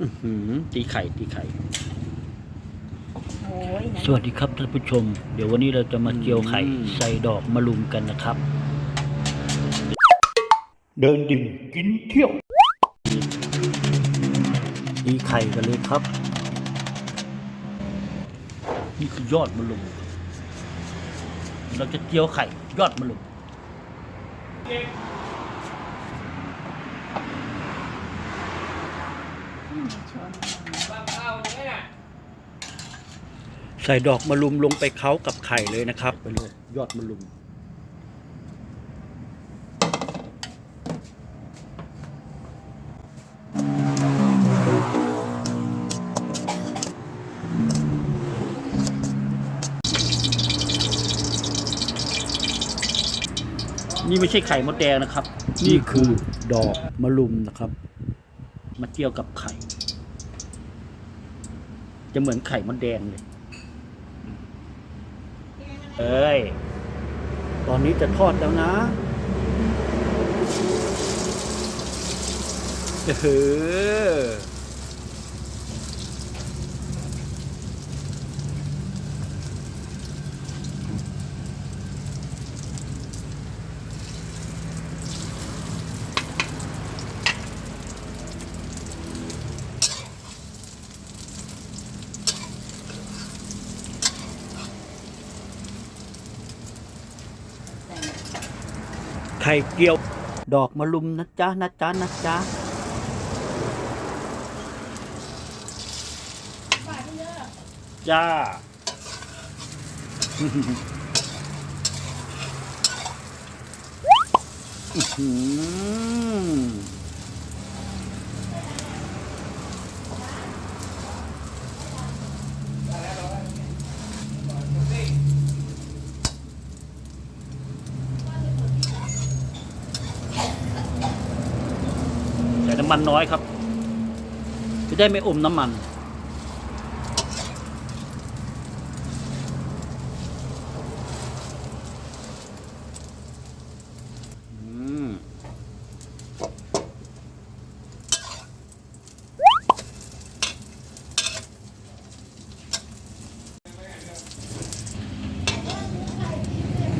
อื้อหือตีไข่ตีไข่ โอ้ยนะสวัสดีครับท่านผู้ชม เดี๋ยววันนี้เราจะมาเจียวไข่อืม ใส่ดอกมะลุมกันนะครับ เดินดิ่งกินเที่ยว ตีไข่กันเลยครับ นี่คือยอดมะลุม เราจะเจียวไข่ ยอดมะลุมช ใส่ดอกมะลุมลงไปเคล้ากับไข่เลยนะครับ ไปเลยยอดมะลุม นี่ไม่ใช่ไข่มดแดงนะครับ นี่คือดอกมะลุมนะครับ มาเจียวกับไข่ จะเหมือนไข่มดแดงเลย เอ้ย ตอนนี้จะทอดแล้วนะเออ ข่เกียว ดอกมะลุมนะจ๊ะนะจ๊ะนะจ๊ะจ้า อื้อหือใส่น้ำ มันน้อยครับ จะได้ไม่อมน้ำมัน อืม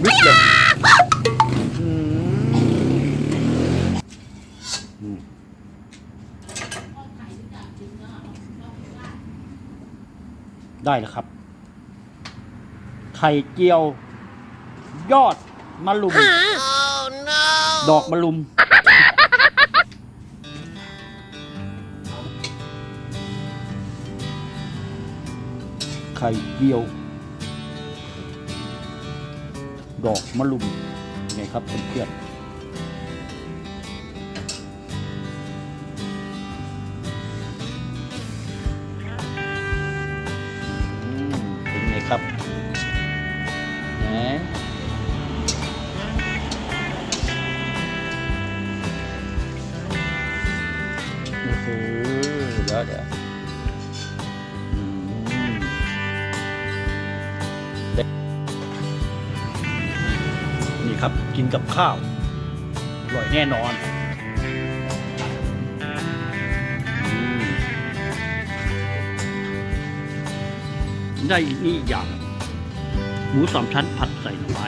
วิบเลยอืมอืม ได้แล้วครับ ไข่เจียว ยอดมะลุม ดอกมะลุม ไข่เจียว ดอกมะลุมไงครับเพื่อนๆ ครับแหมโอ้โหเดี๋ยวเดี๋ยวนี่ครับกินกับข้าวอร่อยแน่นอน ได้นี่อีกอย่าง หมูสามชั้นผัดใส่หน่อไม้